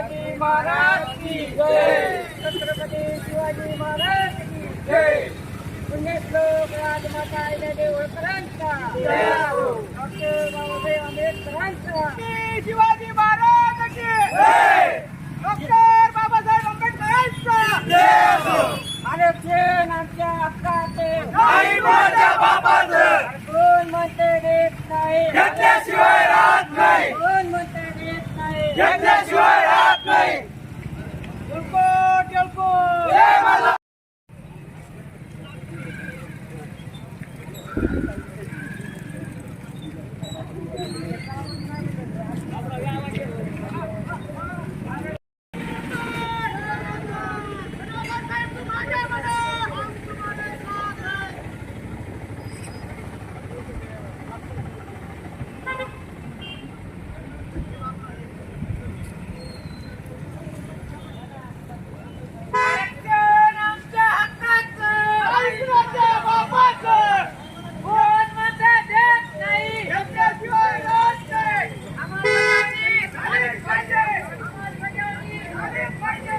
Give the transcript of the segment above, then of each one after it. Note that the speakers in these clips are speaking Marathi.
शिवाजी महाराज की जय. छत्रपती शिवाजी महाराज की जय. पुण्यश्लोक राजमाता अहिल्यादेवी होळकरांचा डॉक्टर बाबासाहेब आंबेडकरांचा. शिवाजी महाराज की डॉक्टर बाबासाहेब आंबेडकरांचा. आरक्षण आमच्या हक्काचे नाही माझ्या बापाचं. कोण म्हणते देत नाही. घेतल्याशिवाय राहत नाही. कोण म्हणते देत नाही. घेतल्याशिवाय राहत नाही येळकोट येळकोट जय मला आरक्षण आमच्या हक्काचं आमच्या बापाचं कोण म्हणते देत नाही घेतल्याशिवाय राहत नाही अंमलबजावणी झालीच पाहिजे अंमलबजावणी झालीच पाहिजे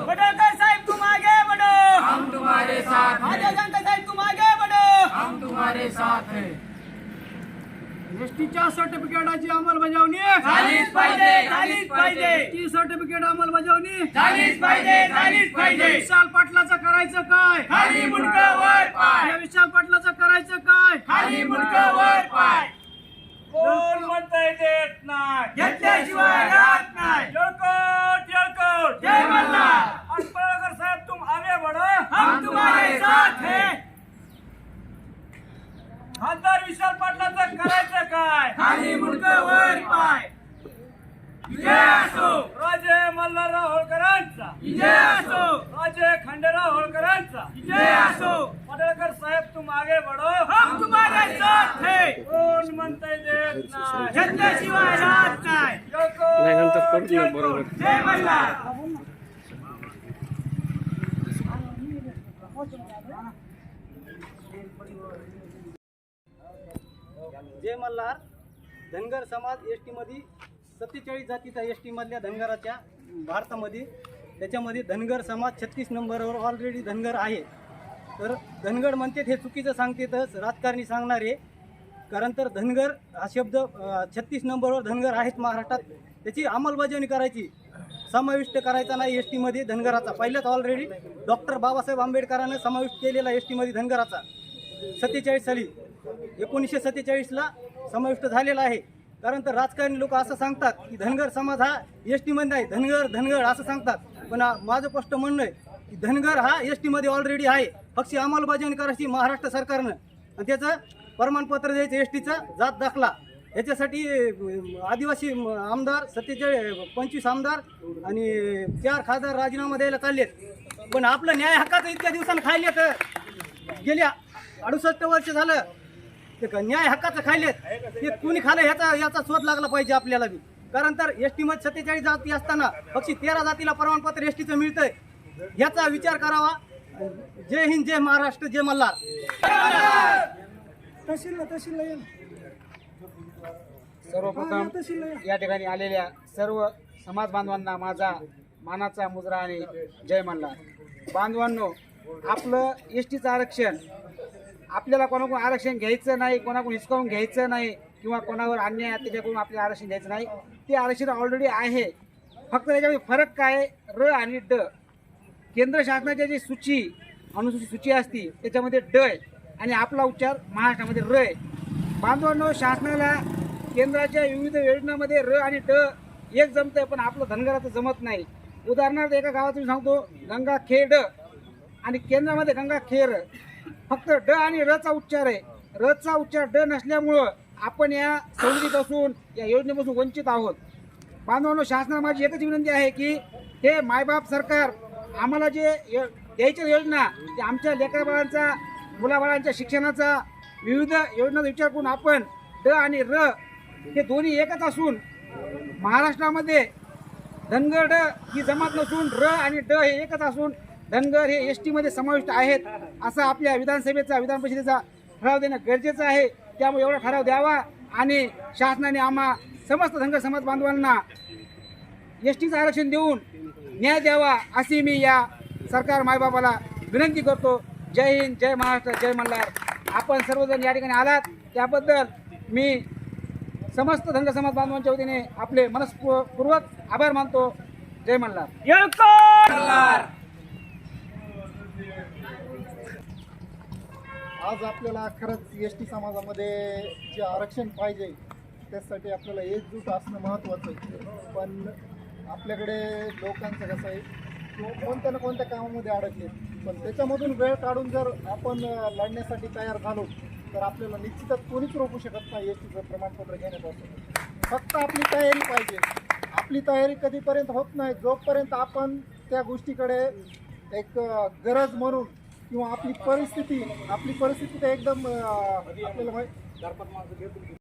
पटोलकर साहेब तुम आगे बढ़ो हम तुम्हारे साथ माझे जानकर साहेब तुम आगे बढ़ो हम तुम्हारे साथ हैं। एसटीच्या सर्टिफिकेटाची अंमलबजावणी झालीच पाहिजे झालीच पाहिजे. एसटी सर्टिफिकेट अंमलबजावणी झालीच पाहिजे झालीच पाहिजे. विशाल पाटलाचं करायचं काय? खाली मुंडकं वर पाय. या विशाल पाटलाचं करायचं काय? खाली मुंडकं वर पाय. कोण म्हणते नाही. घेतल्याशिवाय राहत नाही. येळकोट येळकोट जय मल्हार आणि पटेकर साहेब तुम आगे बढ़ो हम तुम्हारे साथ हैं खासदार विशाल पाटलाचं करायचं काय? खाली मुंडकं वर पाय. विजय असो. राजे मल्हारराव होळकरांचा विजय असो. राजे खंडेराव होळकरांचा विजय असो. पटेकर साहेब तुम आगे बढ़ो. हम तुम्हारे साथ हैं कोण म्हणते देत नाही घेतल्याशिवाय राहत नाही. येळकोट जय मल्हार. जय मल्हार. धनगर समाज एस टीमध्ये सत्तेचाळीस जातीचा एस टीमधल्या धनगराच्या भारतामध्ये. त्याच्यामध्ये धनगर समाज छत्तीस नंबरवर ऑलरेडी धनगर आहे. तर धनगर म्हणतात हे चुकीचं सांगतेतच राजकारणी सांगणारे कारण तर धनगर हा शब्द छत्तीस नंबरवर धनगर आहेत महाराष्ट्रात. त्याची अंमलबजावणी करायची. समाविष्ट करायचा नाही एस टीमध्ये धनगराचा. पहिल्याच ऑलरेडी डॉक्टर बाबासाहेब आंबेडकरांनं समाविष्ट केलेला एस टीमध्ये धनगराचा. सत्तेचाळीस साली. एकोणीसशे सत्तेचाळीसला समाविष्ट झालेला आहे. कारण तर राजकारणी लोक असं सांगतात की धनगर समाज हा एस टीमध्ये आहे. धनगर धनगर असं सांगतात. पण माझं स्पष्ट म्हणणं आहे की धनगर हा एस टीमध्ये ऑलरेडी आहे. पक्षी अंमलबजावणी करायची महाराष्ट्र सरकारनं. आणि त्याचं प्रमाणपत्र द्यायचं एस टीचा जात दाखला. याच्यासाठी आदिवासी आमदार सत्तेचाळीस पंचवीस आमदार आणि चार खासदार राजीनामा द्यायला चाललेत पण आपलं न्याय हक्काचं इतक्या दिवसानं खायले तर गेल्या अडुसष्ट वर्ष झालं. ते का न्याय हक्काचं खायलेत ते कुणी खालं ह्याचा याचा शोध लागला पाहिजे आपल्याला बी. कारण तर एस टी मध्ये सत्तेचाळीस जाती असताना पक्षी तेरा जातीला प्रमाणपत्र एस टीचं मिळतंय. ह्याचा विचार करावा. जय हिंद जय महाराष्ट्र जय मल्हार. तहसीलला तहसीलला ये सर्वप्रथम या. ठिकाणी आलेल्या सर्व समाज बांधवांना माझा मानाचा मुजरा आणि जय मल्हार. बांधवांनो आपलं एस टीचं आरक्षण आपल्याला कोणाकडून आरक्षण घ्यायचं नाही कोणाकडून हिसकावून घ्यायचं नाही किंवा कोणावर अन्याय त्याच्याकडून आपल्याला आरक्षण घ्यायचं नाही ते आरक्षण ऑलरेडी आहे. फक्त त्याच्यामध्ये फरक काय? र आणि ड. केंद्र शासनाच्या जी सूची अनुसूचित सूची असती त्याच्यामध्ये ड आहे. आणि आपला उच्चार महाराष्ट्रामध्ये र आहे. बांधवांनो शासनाला केंद्राच्या विविध योजनामध्ये र आणि ड एक जमतंय पण आपलं धनगराचं जमत नाही. उदाहरणार्थ एका गावातून सांगतो गंगाखेड. आणि केंद्रामध्ये गंगाखेर फक्त ड आणि रचा उच्चार आहे. रचा उच्चार ड नसल्यामुळं आपण या सवलतीपासून या योजनेपासून वंचित आहोत. बांधवांनो शासनाला माझी एकच विनंती आहे की हे मायबाप सरकार आम्हाला जे य- द्यायच्या योजना ते आमच्या लेकराबाळांचा मुलाबाळांच्या शिक्षणाचा विविध योजनांचा विचार करून आपण ड आणि र हे दोन्ही एकच असून महाराष्ट्रामध्ये धनगड ड ही जमात नसून र आणि ड हे एकच असून धनगर हे एस टीमध्ये समाविष्ट आहेत. असा आपल्या विधानसभेचा विधान परिषदेचा ठराव देणं गरजेचं आहे. त्यामुळे एवढा ठराव द्यावा आणि शासनाने आम्हा समस्त धनगर समाज बांधवांना एस टीचं आरक्षण देऊन न्याय द्यावा अशी मी या सरकार मायबापाला विनंती करतो. जय हिंद जय महाराष्ट्र जय मल्हार. आपण सर्वजण या ठिकाणी आलात. त्याबद्दल मी समस्त धनगर समाज बांधवांच्या वतीने आपले मनस्पूर्वक आभार मानतो. जय मल्हार! आज आपल्याला खरंच एस टी समाजामध्ये जे आरक्षण पाहिजे त्यासाठी आपल्याला एकजूट असणं महत्त्वाचं आहे. पण आपल्याकडे लोकांचं कसं आहे तो कोणत्या ना कोणत्या कामामध्ये अडकले. पण त्याच्यामधून वेळ काढून जर आपण लढण्यासाठी तयार झालो तर आपल्याला निश्चितच कोणीच रोखू शकत नाही एस टीचं प्रमाणपत्र घेण्यापासून. फक्त आपली तयारी पाहिजे. आपली तयारी कधीपर्यंत होत नाही जोपर्यंत आपण त्या गोष्टीकडे एक गरज म्हणून किंवा आपली परिस्थिती आपली परिस्थिती तर एकदम आपल्याला माहिती